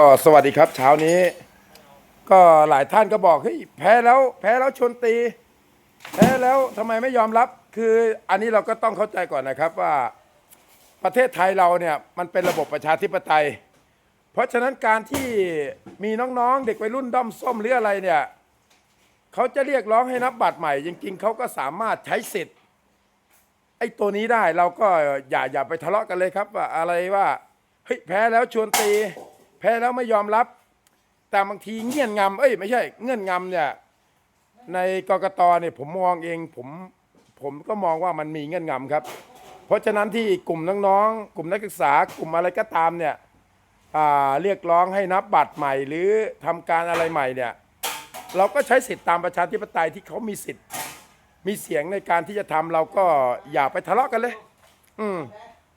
ก็สวัสดีครับเช้านี้ ก็หลายท่านก็บอกเฮ้ยแพ้แล้ว แพ้แล้วชนตี แพ้แล้วทำไมไม่ยอมรับ คืออันนี้เราก็ต้องเข้าใจก่อนนะครับว่าประเทศไทยเราเนี่ยมันเป็นระบบประชาธิปไตย เพราะฉะนั้นการที่มีน้องๆ เด็กวัยรุ่นด้อมส้มหรืออะไรเนี่ยเขาจะเรียกร้องให้นับบัตรใหม่ จริงๆเขาก็สามารถใช้สิทธิ์ไอ้ตัวนี้ได้เราก็อย่าอย่าไปทะเลาะกันเลยครับว่าอะไรว่าเฮ้ยแพ้แล้วชวนตี แพ้แล้วไม่ยอมรับ แต่บางทีเงื่อนงำเอ้ยไม่ใช่ เงื่อนงำเนี่ย ในกกตเนี่ยผมมองเองผมผมก็มองว่ามันมีเงื่อนงำครับ เพราะฉะนั้นที่กลุ่มน้องๆ กลุ่มนักศึกษากลุ่มอะไรก็ตามเนี่ยเรียกร้องให้นับบัตรใหม่ หรือทำการอะไรใหม่เนี่ยเราก็ใช้สิทธิตามประชาธิปไตยที่เขามีสิทธิ์ มีเสียงในการที่จะทำเราก็อย่าไปทะเลาะกันเลย อืม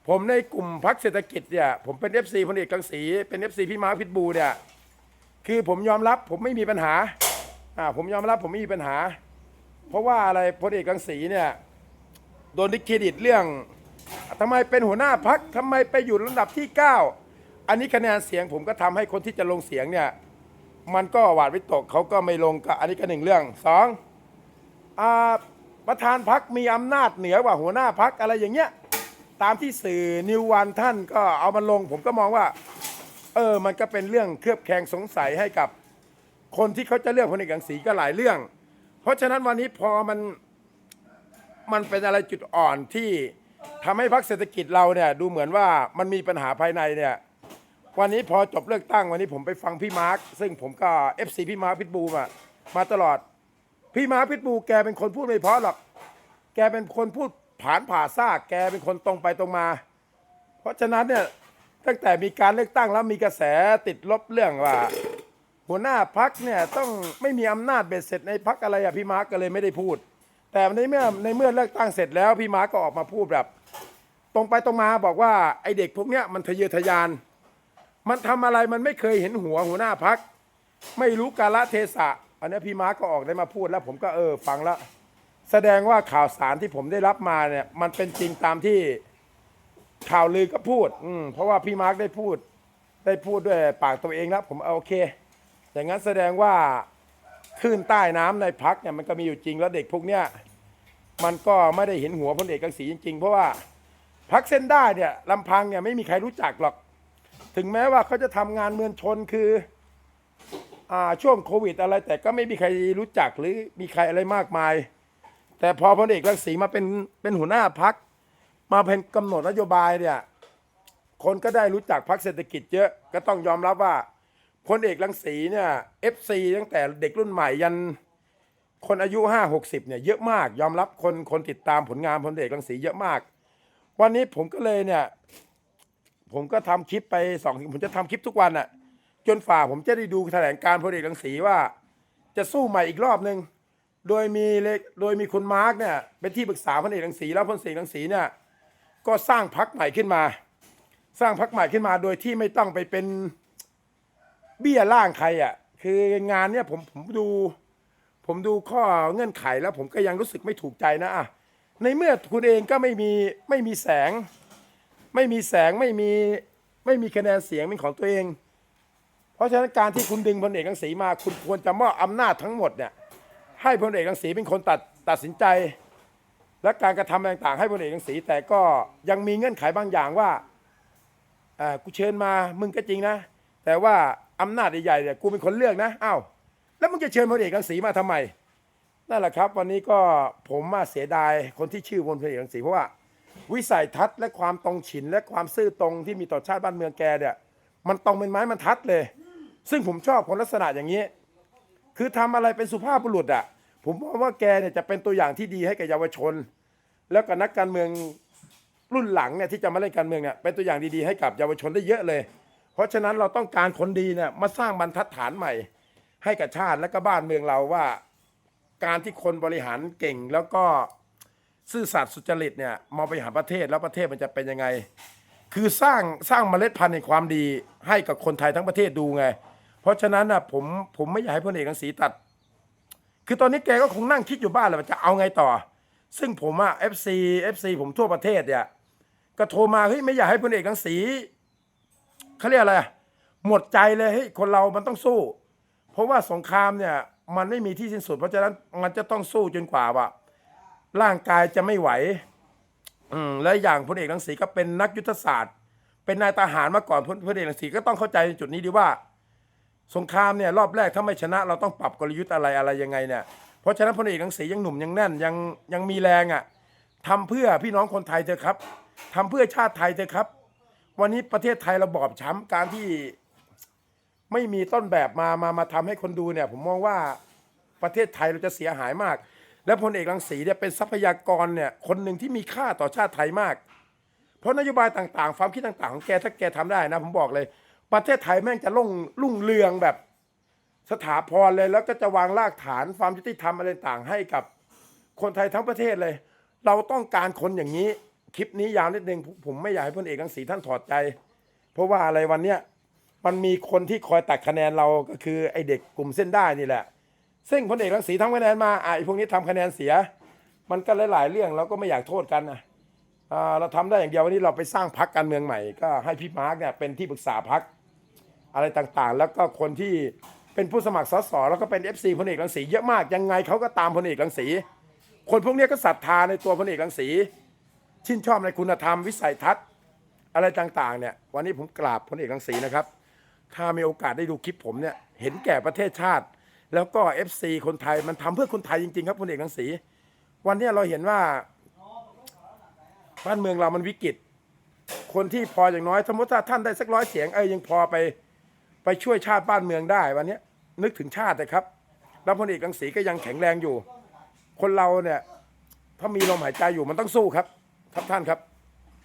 ผมในกลุ่มพักเศรษฐกิจเนี่ยผมเป็น FC พลเอกกังสีเป็น FC พี่มาร์คพิทบูเนี่ยคือผมยอมรับผมไม่มีปัญหาอ่าผมยอมรับผมไม่มีปัญหา เพราะว่าอะไรพลเอกกังสีเนี่ยโดนดิเครดิตเรื่องทำไมเป็นหัวหน้าพักทำไมไปอยู่ลำดับที่ 9 อันนี้คะแนนเสียงผมก็ทำให้คนที่จะลงเสียงเนี่ยมันก็หวาดวิตกเขาก็ไม่ลงก็อันนี้ก็หนึ่งเรื่องสองอประธานพักมีอำนาจเหนือกว่าหัวหน้าพักอะไรอย่างเงี้ย ตามที่สื่อนิววันท่านก็เอามาลง ผมก็มองว่า เออ มันก็เป็นเรื่องเคลือบแคลงสงสัยให้กับ คนที่เขาจะเลือกพลเอกกังสีก็หลายเรื่อง เพราะฉะนั้นวันนี้พอมันมันเป็นอะไรจุดอ่อนที่ทำให้พรรคเศรษฐกิจเราเนี่ย ดูเหมือนว่ามันมีปัญหาภายในเนี่ย วันนี้พอจบเลือกตั้งวันนี้ผมไปฟังพี่มาร์คซึ่งผมก็ FC พี่มาร์คพิทบูมามาตลอด พี่มาร์คพิทบูแกเป็นคนพูดไม่เพราะหรอก แกเป็นคนพูด ผานผ่าซากแกเป็นคนตรงไปตรงมา เพราะฉะนั้นเนี่ยตั้งแต่มีการเลือกตั้งแล้วมีกระแสติดลบเรื่องว่า หัวหน้าพักเนี่ยต้องไม่มีอำนาจเบ็ดเสร็จในพักอะไรอะพี่มาร์กก็เลยไม่ได้พูด แต่ในเมื่อในเมื่อเลือกตั้งเสร็จแล้วพี่มาร์กก็ออกมาพูดแบบ ตรงไปตรงมาบอกว่าไอเด็กพวกเนี้ยมันทะเยอทะยาน มันทำอะไรมันไม่เคยเห็นหัวหัวหน้าพัก ไม่รู้กาลเทศะ อันนี้พี่มาร์กก็ออกได้มาพูดแล้ว ผมก็เออฟังแล้ว แสดงว่าข่าวสารที่ผมได้รับมาเนี่ย มันเป็นจริงตามที่ข่าวลือก็พูด อืมเพราะว่าพี่มาร์กได้พูด ได้พูดด้วยปากตัวเองแล้วผมเอาโอเค อย่างนั้นแสดงว่าคลื่นใต้น้ำในพักเนี่ยมันก็มีอยู่จริงแล้วเด็กพวกเนี้ยมันก็ไม่ได้เห็นหัวพลเอกกังสีจริงๆ เพราะว่าพักเส้นได้เนี่ยลำพังเนี่ยไม่มีใครรู้จักหรอก ถึงแม้ว่าเขาจะทำงานเมืองชนคืออ่าช่วงโควิดอะไรแต่ก็ไม่มีใครรู้จักหรือมีใครอะไรมากมาย แต่พอพลเอกรังสีมาเป็นเป็นหัวหน้าพัก มาเป็นกำหนดนโยบายเนี่ยคนก็ได้รู้จักพักเศรษฐกิจเยอะก็ต้องยอมรับว่าพลเอกรังสีเนี่ยเอฟซีตั้งแต่เด็กรุ่นใหม่ยันคนอายุห้าหกสิบเนี่ยเยอะมากยอมรับคนคนติดตามผลงานพลเอกรังสีเยอะมาก วันนี้ผมก็เลยเนี่ย ผมก็ทำคลิปไปสองผมจะทำคลิปทุกวันอะจนฝ่าผมจะได้ดูแถลงการพลเอกรังสีว่า จะสู้ใหม่อีกรอบหนึ่ง โดยมีเลโดยมีคุณมาร์กเนี่ยเป็นที่ปรึกษาพลเอกรังสีแล้วพลเอกรังสีเนี่ยก็สร้างพักใหม่ขึ้นมา สร้างพักใหม่ขึ้นมา โดยที่ไม่ต้องไปเป็นเบี้ยล่างใครอะคืองานเนี่ยผมผมดู ผมดูข้อเงื่อนไขแล้วผมก็ยังรู้สึกไม่ถูกใจนะอะในเมื่อคุณเองก็ไม่มีไม่มีแสง ไม่มีแสงไม่มีไม่มีคะแนนเสียงเป็นของตัวเอง เพราะฉะนั้นการที่คุณดึงพลเอกรังสีมา คุณควรจะมอบอำนาจทั้งหมดเนี่ย ให้พลเอกรังสีเป็นคนตัดตัดสินใจ และการกระทำต่างๆ ให้พลเอกรังสี แต่ก็ยังมีเงื่อนไขบางอย่างว่าอ่ากูเชิญมามึงก็จริงนะ แต่ว่าอำนาจใหญ่ๆเนี่ยกูเป็นคนเลือกนะอ้าวแล้วมึงจะเชิญพลเอกรังสีมาทำไมนั่นแหละครับ วันนี้ก็ผมมาเสียดายคนที่ชื่อพลเอกรังสีเพราะว่า วิสัยทัศน์และความตรงฉินและความซื่อตรงที่มีต่อชาติบ้านเมืองแกเนี่ยมันตรงเป็นไม้บรรทัดเลย ซึ่งผมชอบคนลักษณะอย่างนี้ คือทำอะไรเป็นสุภาพบุรุษอะ ผมมองว่าแกเนี่ยจะเป็นตัวอย่างที่ดีให้กับเยาวชน แล้วก็นักการเมืองรุ่นหลังเนี่ยที่จะมาเล่นการเมืองเนี่ยเป็นตัวอย่างดีๆให้กับเยาวชนได้เยอะเลย เพราะฉะนั้นเราต้องการคนดีเนี่ยมาสร้างบรรทัดฐานใหม่ ให้กับชาติและก็บ้านเมืองเราว่า การที่คนบริหารเก่งแล้วก็ซื่อสัตย์สุจริตเนี่ยมาบริหารประเทศแล้วประเทศมันจะเป็นยังไง คือสร้างสร้างเมล็ดพันธุ์ในความดีให้กับคนไทยทั้งประเทศดูไง เพราะฉะนั้นนะผมผมไม่อยากให้พลเอกรังสีตัด คือตอนนี้แกก็คงนั่งคิดอยู่บ้านแหละว่าจะเอาไงต่อ ซึ่งผมอะ FC FC ผมทั่วประเทศเนี่ยก็โทรมาเฮ้ยไม่อยากให้พลเอกรังสีเขาเรียกอะไรอะหมดใจเลยเฮ้ยคนเรามันต้องสู้ เพราะว่าสงครามเนี่ยมันไม่มีที่สิ้นสุด เพราะฉะนั้นมันจะต้องสู้จนกว่าว่าร่างกายจะไม่ไหวอืมและอย่างพลเอกรังสีก็เป็นนักยุทธศาสตร์ เป็นนายทหารมาก่อนพลพลเอกรังสีก็ต้องเข้าใจในจุดนี้ดีว่า สงครามเนี่ยรอบแรกถ้าไม่ชนะเราต้องปรับกลยุทธ์อะไรอะไรยังไงเนี่ยเพราะฉะนั้นพลเอกรังสียังหนุ่มยังแน่นยังยังมีแรงอะ่ะทำเพื่อพี่น้องคนไทยเถอะครับทำเพื่อชาติไทยเถอะครับ วันนี้ประเทศไทยเราบอบช้ำการที่ไม่มีต้นแบบมามามาทำให้คนดูเนี่ย ผมมองว่าประเทศไทยเราจะเสียหายมาก และพลเอกรังสีเนี่ยเป็นทรัพยากรเนี่ยคนหนึ่งที่มีค่าต่อชาติไทยมาก เพราะนโยบายต่างๆ ความคิดต่างๆของแกถ้าแกทำได้นะ ผมบอกเลย ประเทศไทยแม่งจะรุ่งรุ่งเรืองแบบสถาพรเลยแล้วก็จะวางรากฐานความยุติธรรมอะไรต่างให้กับคนไทยทั้งประเทศเลย เราต้องการคนอย่างนี้ คลิปนี้ยาวนิดนึงผมไม่อยากให้พลเอกรังสีท่านถอดใจ เพราะว่าอะไรวันเนี้ยมันมีคนที่คอยตัดคะแนนเราก็คือไอเด็กกลุ่มเส้นได้นี่แหละ ซึ่งพลเอกรังสีทำคะแนนมาไอพวกนี้ทำคะแนนเสีย มันก็หลาย ๆ เรื่องเราก็ไม่อยากโทษกันนะเราทำได้อย่างเดียววันนี้เราไปสร้างพักการเมืองใหม่ ก็ให้พี่มาร์กเนี่ยเป็นที่ปรึกษาพัก อะไรต่างๆ แล้วก็คนที่เป็นผู้สมัครสสแล้วก็เป็น FC พลเอกรังสีเยอะมากยังไงเขาก็ตามพลเอกรังสี คนพวกนี้ก็ศรัทธาในตัวพลเอกรังสีชื่นชอบในคุณธรรมวิสัยทัศน์อะไรต่างๆเนี่ยวันนี้ผมกราบพลเอกรังสีนะครับ ถ้ามีโอกาสได้ดูคลิปผมเนี่ยเห็นแก่ประเทศชาติ แล้วก็ FC คนไทยมันทำเพื่อคนไทยจริงๆครับพลเอกรังสี วันนี้เราเห็นว่าบ้านเมืองเรามันวิกฤต คนที่พออย่างน้อยสมมติถ้าท่านได้สักร้อยเสียงเอ้ยยังพอไป ไปช่วยชาติบ้านเมืองได้วันนี้นึกถึงชาตินะครับ แล้วพลเอกรังสีก็ยังแข็งแรงอยู่ คนเราเนี่ยถ้ามีลมหายใจอยู่มันต้องสู้ครับครับท่านครับ